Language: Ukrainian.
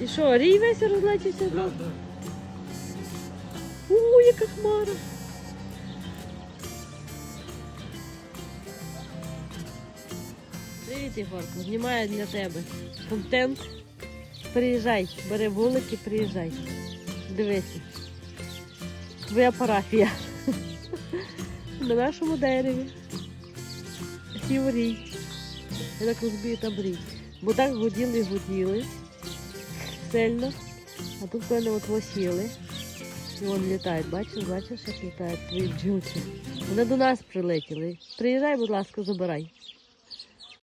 І що, рій весь розлетівся? О, яка хмара. Привіт, Ігорко, знімаю для тебе контент. Приїжджай, бери вулики, приїжджай. Дивися. Твоя парафія. На нашому дереві. Сів рій. Я так розбію там рій. Бо так гуділи, гуділи. Сильно. А тут певно от восіли. І вон літають. Бачиш, бачиш, як літають твої бджілки. Вони до нас прилетіли. Приїжджай, будь ласка, забирай.